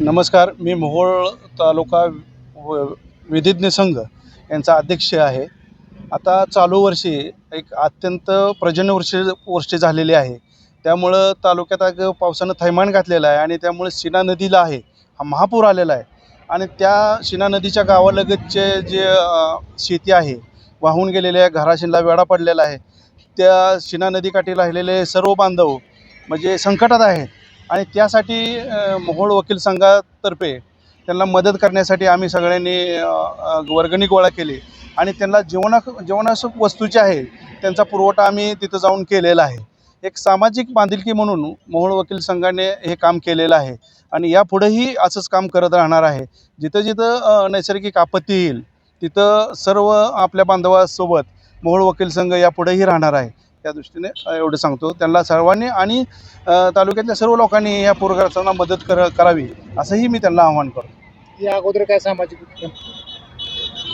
नमस्कार मी मोहोळ तालुका व विधिज्ञ संघ यांचा अध्यक्ष आहे. आता चालू वर्षी एक अत्यंत पर्जन्य वर्षी वर्षी झालेली आहे. त्यामुळं तालुक्यात अग पावसानं थैमान घातलेलं आहे आणि त्यामुळे सीना नदीला आहे हा महापूर आलेला आहे. आणि त्या सीना नदीच्या गावालगतचे जे शेती आहे वाहून गेलेले आहे घराशीला वेढा पडलेला आहे. त्या सीना नदीकाठी राहिलेले सर्व बांधव म्हणजे संकटात आहेत. आणि त्यासाठी मोहोळ वकील संघातर्फे त्यांना मदत करण्यासाठी आम्ही सगळ्यांनी वर्गणी गोळा केली. आणि त्यांना जीवना जीवनाशक वस्तू जे आहे त्यांचा पुरवठा आम्ही तिथं जाऊन केलेला आहे. एक सामाजिक बांधिलकी म्हणून मोहोळ वकील संघाने हे काम केलेलं आहे. आणि यापुढेही असंच काम करत राहणार आहे. जिथं जिथं नैसर्गिक आपत्ती येईल तिथं सर्व आपल्या बांधवासोबत मोहोळ वकील संघ यापुढेही राहणार आहे. त्या दृष्टीने एवढं सांगतो. त्यांना सर्वांनी आणि तालुक्यातल्या सर्व लोकांनी या पूरग्रस्तांना मदत कर करावी असंही मी त्यांना आवाहन करतो. या अगोदर काय सामाजिक उपक्रम?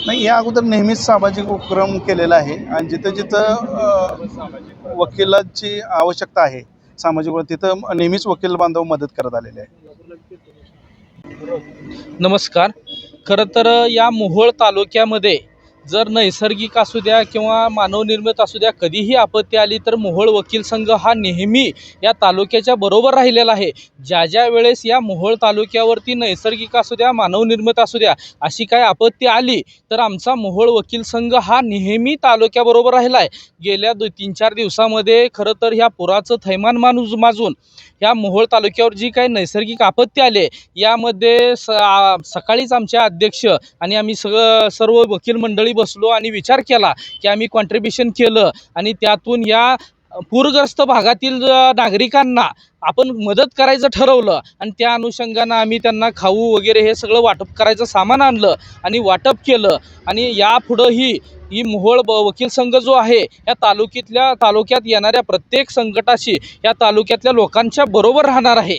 नाही या अगोदर नेहमीच सामाजिक उपक्रम केलेला आहे आणि जिथं जिथं वकिलाची आवश्यकता आहे सामाजिक व- तिथं नेहमीच वकील बांधव मदत करत आलेले आहे नमस्कार. खरं तर या मोहोळ तालुक्यामध्ये जर नैसर्गिक असू द्या किंवा मानवनिर्मित असू द्या कधीही आपत्ती आली तर मोहोळ वकील संघ हा नेहमी या तालुक्याच्या बरोबर राहिलेला आहे. ज्या ज्या वेळेस या मोहोळ तालुक्यावरती नैसर्गिक असू द्या मानवनिर्मित असू द्या अशी काय आपत्ती आली तर आमचा मोहोळ वकील संघ हा नेहमी तालुक्याबरोबर राहिला आहे. गेल्या दो तीन चार दिवसामध्ये खरं तर ह्या पुराचं थैमान माणूस माजून ह्या मोहोळ तालुक्यावर जी काही नैसर्गिक आपत्ती आली आहे, यामध्ये स सकाळीच आमचे अध्यक्ष आणि आम्ही सगळं सर्व वकील मंडळी बसलो आणि विचार केला की आम्ही कॉन्ट्रीब्युशन केलं आणि त्यातून या पूरग्रस्त भागातील नागरिकांना आपण मदत करायचं ठरवलं आणि त्या अनुषंगानं आम्ही त्यांना खाऊ वगैरे हे सगळं वाटप करायचं सामान आणलं आणि वाटप केलं. आणि यापुढंही ही मोहोळ ब वकील संघ जो आहे या तालुक्यातल्या तालुक्यात येणाऱ्या प्रत्येक संकटाशी या तालुक्यातल्या लोकांच्या बरोबर राहणार आहे.